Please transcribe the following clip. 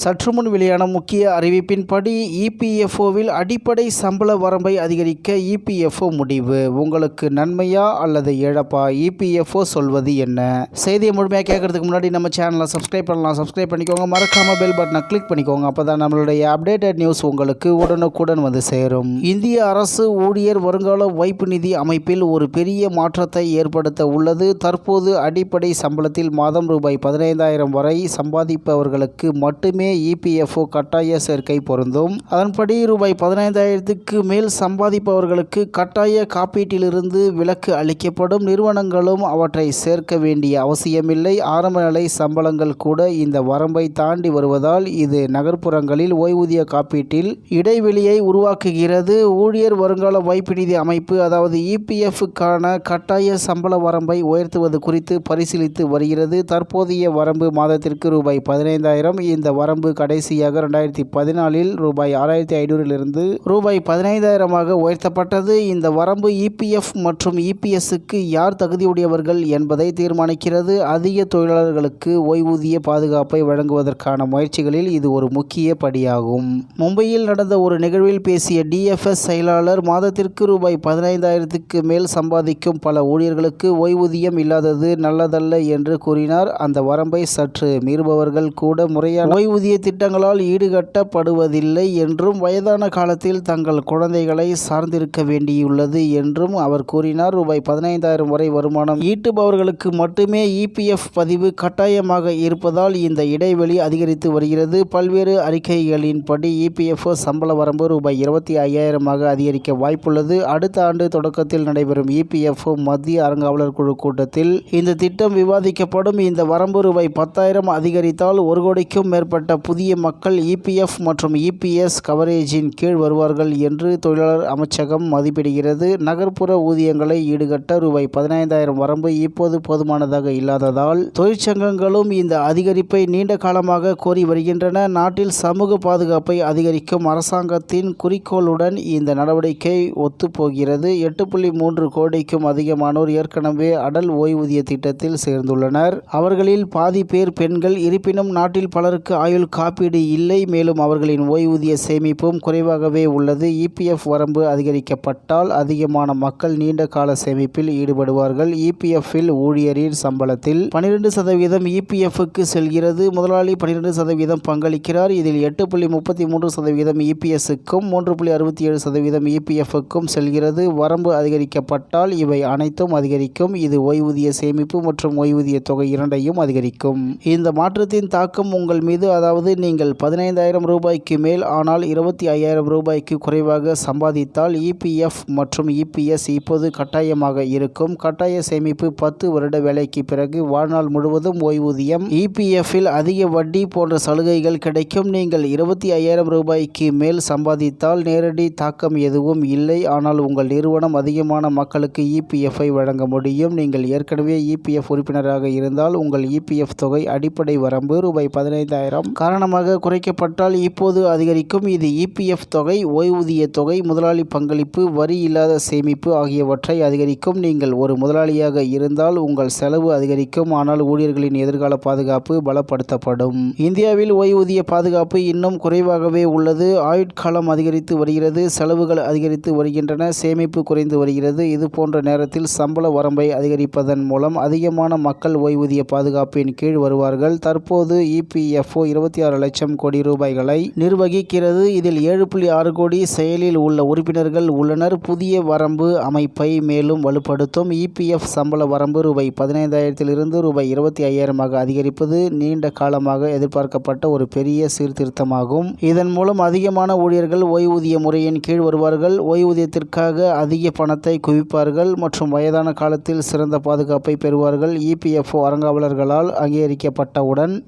சற்று முன் வெளியான முக்கிய அறிவிப்பின்படி இபிஎஃப்ஓவில் அடிப்படை சம்பள வரம்பை அதிகரிக்க இபிஎஃப்ஓ முடிவு. உங்களுக்கு நன்மையா அல்லது இழப்பா? இபிஎஃப்ஓ சொல்வது என்ன? செய்தியை முழுமையாக கேட்கறதுக்கு முன்னாடி நம்ம சேனலை சப்ஸ்கிரைப் பண்ணலாம். சப்ஸ்கிரைப் பண்ணிக்கோங்க. மறக்காம பெல் பட்டனை கிளிக் பண்ணிக்கோங்க. அப்போ தான் நம்மளுடைய அப்டேட்டட் நியூஸ் உங்களுக்கு உடனுக்குடன் வந்து சேரும். இந்திய அரசு ஊழியர் வருங்கால வைப்பு நிதி அமைப்பில் ஒரு பெரிய மாற்றத்தை ஏற்படுத்த உள்ளது. தற்போது அடிப்படை சம்பளத்தில் மாதம் ரூபாய் பதினைந்தாயிரம் வரை சம்பாதிப்பவர்களுக்கு மட்டுமே இபிஎஃப்ஓ கட்டாய சேர்க்கை பொருந்தும். அதன்படி ரூபாய் பதினைந்தாயிரத்துக்கு மேல் சம்பாதிப்பவர்களுக்கு கட்டாய காப்பீட்டிலிருந்து விலக்கு அளிக்கப்படும் நிறுவனங்களும் அவற்றை சேர்க்க வேண்டிய அவசியமில்லை. ஆரம்ப நிலை சம்பளங்கள் கூட இந்த வரம்பை தாண்டி வருவதால் இது நகர்ப்புறங்களில் ஓய்வூதிய காப்பீட்டில் இடைவெளியை உருவாக்குகிறது. ஊழியர் வருங்கால வைப்பு நிதி அமைப்பு அதாவது இபிஎஃப்க்கான கட்டாய சம்பள வரம்பை உயர்த்துவது குறித்து பரிசீலித்து வருகிறது. தற்போதைய வரம்பு மாதத்திற்கு ரூபாய் பதினைந்தாயிரம். இந்த வரம்பு கடைசியாக ரெண்டாயிரத்தி பதினாலில் ரூபாய் ஆறாயிரத்தி ஐநூறிலிருந்து ரூபாய் பதினைந்தாயிரமாக உயர்த்தப்பட்டது. இந்த வரம்பு இபிஎஃப் மற்றும் இபிஎஸ்க்கு யார் தகுதியுடையவர்கள் என்பதை தீர்மானிக்கிறது. அதிக தொழிலாளர்களுக்கு ஓய்வூதிய பாதுகாப்பை வழங்குவதற்கான முயற்சிகளில் இது ஒரு முக்கிய படியாகும். மும்பையில் நடந்த ஒரு நிகழ்வில் பேசிய டிஎஃப்எஸ் செயலாளர் மாதத்திற்கு ரூபாய் பதினைந்தாயிரத்துக்கு மேல் சம்பாதிக்கும் பல ஊழியர்களுக்கு ஓய்வூதியம் இல்லாதது நல்லதல்ல என்று கூறினார். அந்த வரம்பை சற்று மீறுபவர்கள் கூட முறையான ஓய்வூதிய திட்டங்களால் ஈடுகட்டப்படுவதில்லை என்றும் வயதான காலத்தில் தங்கள் குழந்தைகளை சார்ந்திருக்க வேண்டியுள்ளது என்றும் அவர் கூறினார். ரூபாய் பதினைந்தாயிரம் வரை வருமானம் ஈட்டுபவர்களுக்கு மட்டுமே இபிஎஃப் பதிவு கட்டாயமாக இருப்பதால் இந்த இடைவெளி அதிகரித்து வருகிறது. பல்வேறு அறிக்கைகளின்படி இபிஎஃப்ஓ சம்பள வரம்பு ரூபாய் இருபத்தி ஐயாயிரமாக அதிகரிக்க வாய்ப்புள்ளது. அடுத்த ஆண்டு தொடக்கத்தில் நடைபெறும் இபிஎஃப்ஓ மத்திய அறங்காவலர் குழு கூட்டத்தில் இந்த திட்டம் விவாதிக்கப்படும். இந்த வரம்பு ரூபாய் பத்தாயிரம் அதிகரித்தால் ஒரு கோடிக்கும் மேற்பட்ட புதிய மக்கள் இபிஎஃப் மற்றும் இபிஎஸ் கவரேஜின் கீழ் வருவார்கள் என்று தொழிலாளர் அமைச்சகம் மதிப்பிடுகிறது. நகர்ப்புற ஊதியங்களை ஈடுகட்ட ரூபாய் பதினைந்தாயிரம் வரம்பு இப்போது போதுமானதாக இல்லாததால் தொழிற்சங்கங்களும் இந்த அதிகரிப்பை நீண்ட காலமாக கோரி வருகின்றன. நாட்டில் சமூக பாதுகாப்பை அதிகரிக்கும் அரசாங்கத்தின் குறிக்கோளுடன் இந்த நடவடிக்கை ஒத்துப்போகிறது. எட்டு புள்ளி மூன்று கோடிக்கும் அதிகமானோர் ஏற்கனவே அடல் ஓய்வூதிய திட்டத்தில் சேர்ந்துள்ளனர். அவர்களில் பாதி பேர் பெண்கள் இருப்பினும் நாட்டில் பலருக்கு ஆயுள் காப்பீடு இல்லை மேலும் அவர்களின் ஓய்வூதிய சேமிப்பும் குறைவாகவே உள்ளது. இபிஎஃப் வரம்பு அதிகரிக்கப்பட்டால் அதிகமான மக்கள் நீண்ட கால சேமிப்பில் ஈடுபடுவார்கள். இபிஎஃப்பில் ஊழியரின் சம்பளத்தில் பனிரெண்டு சதவீதம் இபிஎஃப்க்கு செல்கிறது. முதலாளி பனிரெண்டு சதவீதம் பங்களிக்கிறார். இதில் எட்டு புள்ளி முப்பத்தி மூன்று சதவீதம் இபிஎஸ்க்கும் மூன்று புள்ளி அறுபத்தி ஏழு சதவீதம் இபிஎஃப்க்கும் செல்கிறது. வரம்பு அதிகரிக்கப்பட்டால் இவை அனைத்தும் அதிகரிக்கும். இது ஓய்வூதிய சேமிப்பு மற்றும் ஓய்வூதிய தொகை இரண்டையும் அதிகரிக்கும். இந்த மாற்றத்தின் தாக்கம் உங்கள் மீது அதாவது நீங்கள் பதினைந்தாயிரம் ரூபாய்க்கு மேல் ஆனால் இருபத்தி ஐயாயிரம் ரூபாய்க்கு குறைவாக சம்பாதித்தால் இபிஎஃப் மற்றும் இபிஎஸ் இப்போது கட்டாயமாக இருக்கும். கட்டாய சேமிப்பு பத்து வருட வேலைக்கு பிறகு வாழ்நாள் முழுவதும் ஓய்வூதியம். இபிஎஃப்பில் அதிக வட்டி போன்ற சலுகைகள் கிடைக்கும். நீங்கள் இருபத்தி ஐயாயிரம் ரூபாய்க்கு மேல் சம்பாதித்தால் நேரடி தாக்கம் எதுவும் இல்லை. ஆனால் உங்கள் நிறுவனம் அதிகமான மக்களுக்கு இபிஎஃப்ஐ வழங்க முடியும். நீங்கள் ஏற்கனவே இபிஎஃப் உறுப்பினராக இருந்தால் உங்கள் இபிஎஃப் தொகை அடிப்படை வரம்பு ரூபாய் பதினைந்தாயிரம். காரணமாக குறைக்கப்பட்டால் இப்போது அதிகரிக்கும் இது இபிஎஃப் தொகை ஓய்வூதிய தொகை முதலாளி பங்களிப்பு வரி இல்லாத சேமிப்பு ஆகியவற்றை அதிகரிக்கும். நீங்கள் ஒரு முதலாளியாக இருந்தால் உங்கள் செலவு அதிகரிக்கும். ஆனால் ஊழியர்களின் எதிர்கால பாதுகாப்பு பலப்படுத்தப்படும். இந்தியாவில் ஓய்வூதிய பாதுகாப்பு இன்னும் குறைவாகவே உள்ளது. ஆயுட்காலம் அதிகரித்து வருகிறது. செலவுகள் அதிகரித்து வருகின்றன. சேமிப்பு குறைந்து வருகிறது. இது போன்ற நேரத்தில் சம்பள வரம்பை அதிகரிப்பதன் மூலம் அதிகமான மக்கள் ஓய்வூதிய பாதுகாப்பின் கீழ் வருவார்கள். தற்போது இபிஎஃப்ஓ இருபத்தி ஆறு லட்சம் கோடி ரூபாய்களை நிர்வகிக்கிறது. இதில் ஏழு புள்ளி ஆறு கோடி செயலில் உள்ள உறுப்பினர்கள் உள்ளனர். புதிய வரம்பு அமைப்பை மேலும் வலுப்படுத்தும். இபிஎஃப் சம்பள வரம்பு ரூபாய் பதினைந்தாயிரத்திலிருந்து ரூபாய் இருபத்தி ஐயாயிரமாக அதிகரிப்பது நீண்ட காலமாக எதிர்பார்க்கப்பட்ட ஒரு பெரிய சீர்திருத்தமாகும். இதன் மூலம் அதிகமான ஊழியர்கள் ஓய்வூதிய முறையின் கீழ் வருவார்கள். ஓய்வூதியத்திற்காக அதிக பணத்தை குவிப்பார்கள் மற்றும் வயதான காலத்தில் சிறந்த பாதுகாப்பை பெறுவார்கள். இபிஎஃப்ஓ அறங்காவலர்களால் அங்கீகரிக்கப்பட்டவுடன்